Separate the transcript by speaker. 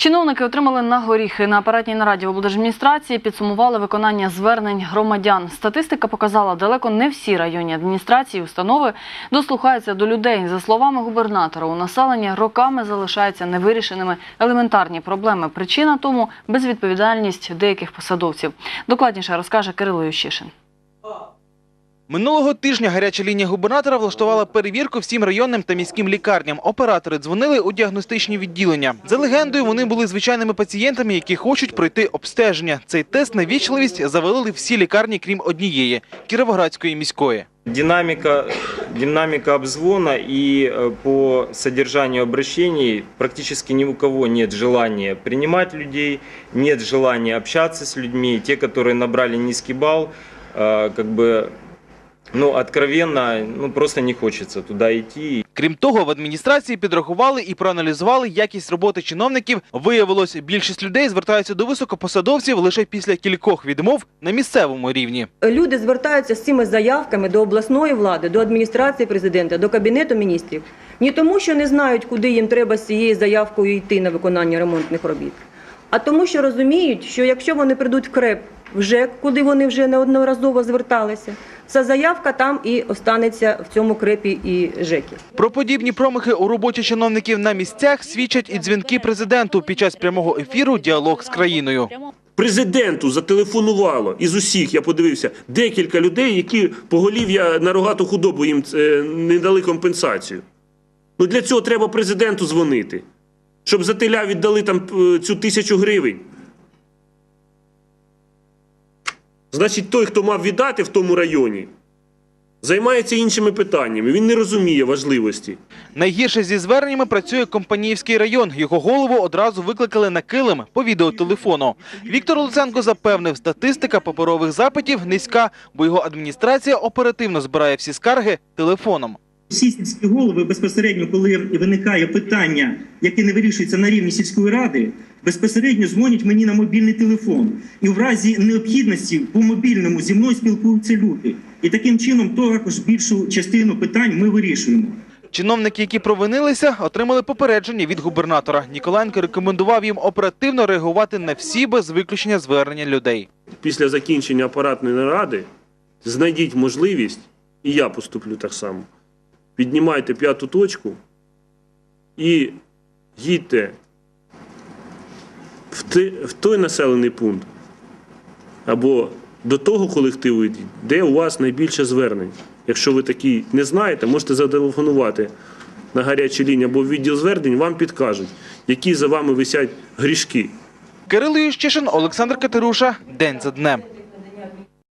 Speaker 1: Чиновники отримали на горіхи на апаратній нараді облдержадміністрації, підсумували виконання звернень громадян. Статистика показала, далеко не всі районні адміністрації установи дослухаються до людей. За словами губернатора, у населення роками залишаються невирішеними елементарні проблеми. Причина тому безвідповідальність деяких посадовців. Докладніше розкаже Кирило Ющишин.
Speaker 2: Минулого тижня гаряча лінія губернатора влаштувала перевірку всім районним та міським лікарням. Оператори дзвонили у діагностичні відділення. За легендою, вони були звичайними пацієнтами, які хочуть пройти обстеження. Цей тест на вічливість завалили всі лікарні, крім однієї – Кіровоградської міської.
Speaker 3: Динамика, динамика обзвона и э, по содержанию обращений практически ни у кого нет желания принимать людей, нет желания общаться с людьми. Те, которые набрали низкий балл, э, как бы, ну, откровенно, ну, просто не хочется туда идти.
Speaker 2: Крім того, в адміністрації підрахували і проаналізували якість роботи чиновників. Виявилось, більшість людей звертаються до високопосадовців лише після кількох відмов на місцевому рівні.
Speaker 4: Люди звертаються з цими заявками до обласної влади, до адміністрації президента, до кабінету міністрів. Не тому, що не знають, куди їм треба з цією заявкою йти на виконання ремонтних робіт, а тому, що розуміють, що якщо вони прийдуть в КРЕП, в ЖЕК, куди вони вже неодноразово зверталися, ця заявка там і останеться в цьому КРЕПі і ЖЕКі.
Speaker 2: Про подібні промахи у роботі чиновників на місцях свідчать і дзвінки президенту під час прямого ефіру «Діалог з країною».
Speaker 5: Президенту зателефонувало із усіх, я подивився, декілька людей, які поголів'я на рогату худобу їм е, не дали компенсацію. Ну для цього треба президенту дзвонити, щоб за теля віддали там е, цю тисячу гривень. Значить, той, хто мав віддати в тому районі, займається іншими питаннями. Він не розуміє важливості.
Speaker 2: Найгірше зі зверненнями працює Компаніївський район. Його голову одразу викликали на килим по відеотелефону. Віктор Луценко запевнив, статистика паперових запитів низька, бо його адміністрація оперативно збирає всі скарги телефоном.
Speaker 6: Всі сільські голови безпосередньо, коли виникає питання, яке не вирішується на рівні сільської ради, безпосередньо дзвонять мені на мобільний телефон. І в разі необхідності по мобільному зі мною спілкуються люди. І таким чином також більшу частину питань ми вирішуємо.
Speaker 2: Чиновники, які провинилися, отримали попередження від губернатора. Ніколенко рекомендував їм оперативно реагувати на всі без виключення звернення людей.
Speaker 5: Після закінчення апаратної наради знайдіть можливість, і я поступлю так само. Піднімайте п'яту точку і їдьте в, той населений пункт або до того колективу, де у вас найбільше звернень. Якщо ви такі не знаєте, можете зателефонувати на гарячу лінію або в відділ звернень, вам підкажуть, які за вами висять грішки.
Speaker 2: Кирило Ющишин, Олександр Катеруша. День за днем.